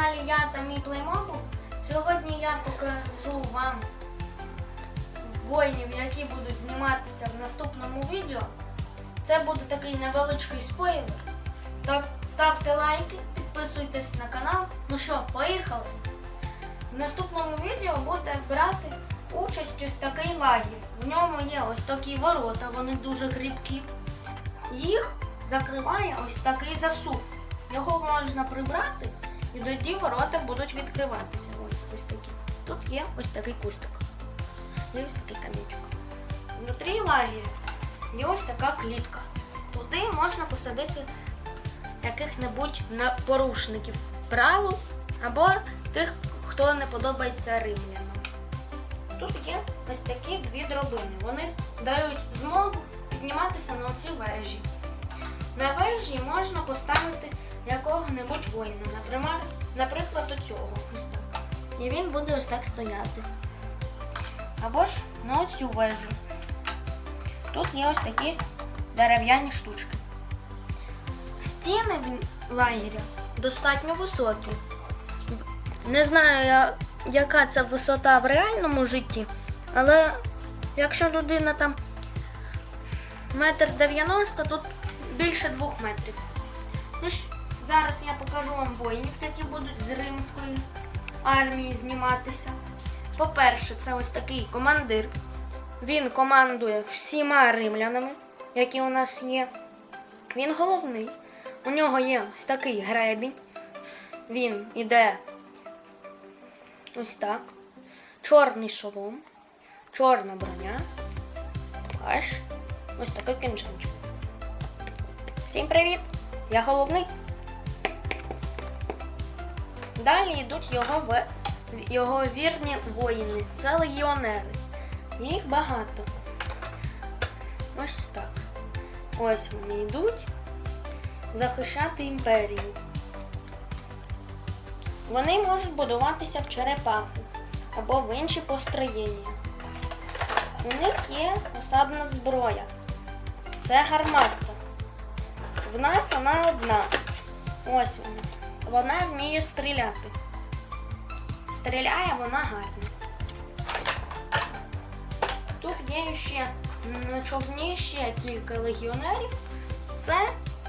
каналі я та мій Playmobil. Сьогодні я покажу вам воїнів, які будуть зніматися в наступному відео. Це буде такий невеличкий спойлер. Так, ставте лайки, підписуйтесь на канал. Ну що, поїхали! В наступному відео буде брати участь ось такий лагерь. В ньому є ось такі ворота, вони дуже кріпкі. Їх закриває ось такий засув. Його можна прибрати, і тоді ворота будуть відкриватися. Ось ось такі. Тут є ось такий кустик. І ось такий камінчик. Внутрі лагеря є ось така клітка. Туди можна посадити яких-небудь порушників правил або тих, хто не подобається римлянам. Тут є ось такі дві дробини. Вони дають змогу підніматися на ці вежі. На вежі можна поставити якого-небудь воїна, наприклад, наприклад, оцього. Ось так. І він буде ось так стояти. Або ж на оцю вежу. Тут є ось такі дерев'яні штучки. Стіни в лагеря достатньо високі. Не знаю, яка це висота в реальному житті, але якщо людина там метр дев'яносто, тут більше двох метрів. Ну зараз я покажу вам воїнів, які будуть з римської армії зніматися. По-перше, це ось такий командир. Він командує всіма римлянами, які у нас є. Він головний. У нього є ось такий гребінь. Він іде ось так. Чорний шолом, чорна броня, плащ, ось такий кінжанчик. Всім привіт! Я головний. Далі йдуть його, в... його вірні воїни. Це легіонери. Їх багато. Ось так. Ось вони йдуть захищати імперію. Вони можуть будуватися в черепаху або в інші построєння. У них є осадна зброя. Це гарматка. В нас вона одна. Ось вона. Вона вміє стріляти. Стріляє вона гарно. Тут є ще на човні ще кілька легіонерів. Це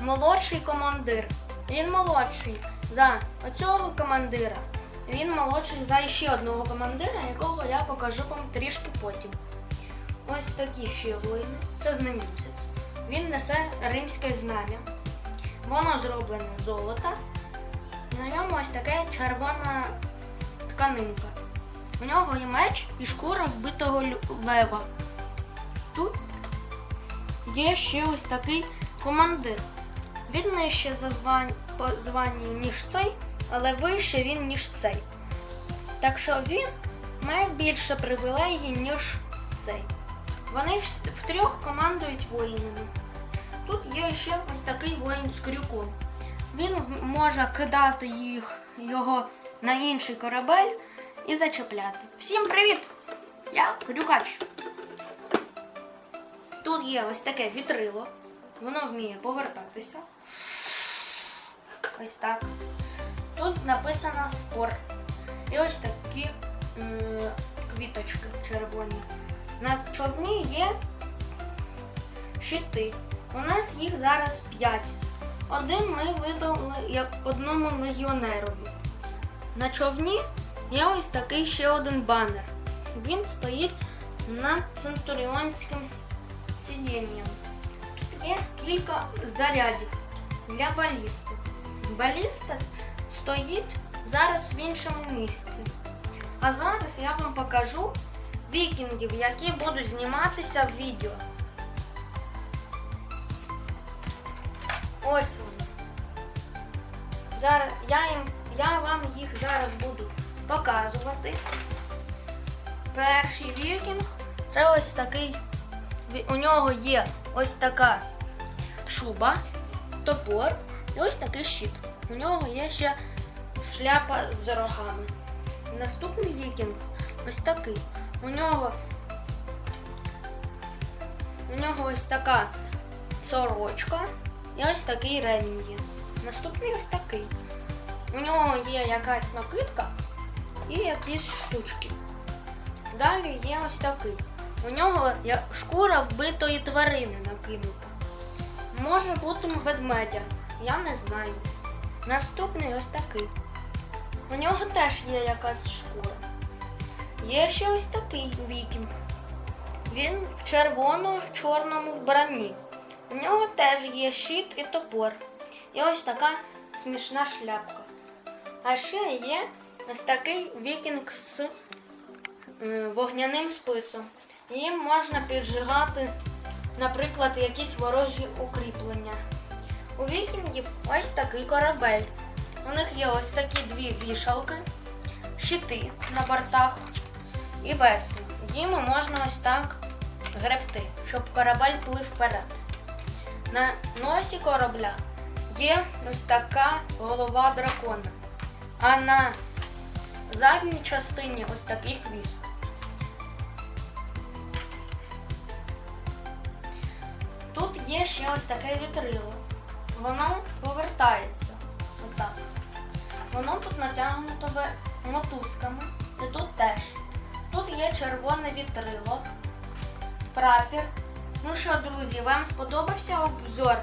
молодший командир. Він молодший за оцього командира. Він молодший за ще одного командира, якого я покажу вам трішки потім. Ось такі ще воїни. Це знаменосець. Він несе римське знам'я. Воно зроблене з золота. На ньому ось таке червона тканинка. У нього є меч і шкура вбитого лева. Тут є ще ось такий командир. Він нижче за звань, по званні, ніж цей, але вище він, ніж цей. Так що він має більше привілеїв, ніж цей. Вони втрьох командують воїнами. Тут є ще ось такий воїн з крюком. Він може кидати їх, його на інший корабель і зачепляти. Всім привіт! Я крюкач. Тут є ось таке вітрило. Воно вміє повертатися. Ось так. Тут написано спор. І ось такі квіточки червоні. На човні є щити. У нас їх зараз 5. Один ми видали як одному легіонерові. На човні є ось такий ще один банер. Він стоїть над центуріонським сидінням. Тут є кілька зарядів для балісти. Баліста стоїть зараз в іншому місці. А зараз я вам покажу вікінгів, які будуть зніматися в відео. Ось вони. Зараз я, їм, я вам їх зараз буду показувати. Перший вікінг це ось такий. У нього є ось така шуба, топор і ось такий щит. У нього є ще шляпа з рогами. Наступний вікінг ось такий. У нього у нього ось така сорочка і ось такий ремінь є. Наступний ось такий. У нього є якась накидка і якісь штучки. Далі є ось такий. У нього шкура вбитої тварини накинута. Може бути ведмедя, я не знаю. Наступний ось такий. У нього теж є якась шкура. Є ще ось такий вікінг. Він в червоно-чорному вбранні. У нього теж є щит і топор. І ось така смішна шляпка. А ще є ось такий вікінг з е, вогняним списом. Їм можна піджигати, наприклад, якісь ворожі укріплення. У вікінгів ось такий корабель. У них є ось такі дві вішалки, щити на бортах і весла. Їм можна ось так гребти, щоб корабель плив вперед. На носі корабля є ось така голова дракона, а на задній частині ось такий хвіст. Тут є ще ось таке вітрило. Воно повертається. Отак. Воно тут натягнуто мотузками. І тут теж. Тут є червоне вітрило, прапір. Ну що, друзі, вам сподобався обзор?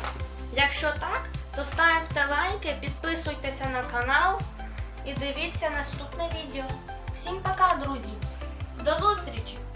Якщо так, то ставте лайки, підписуйтеся на канал і дивіться наступне відео. Всім пока, друзі! До зустрічі!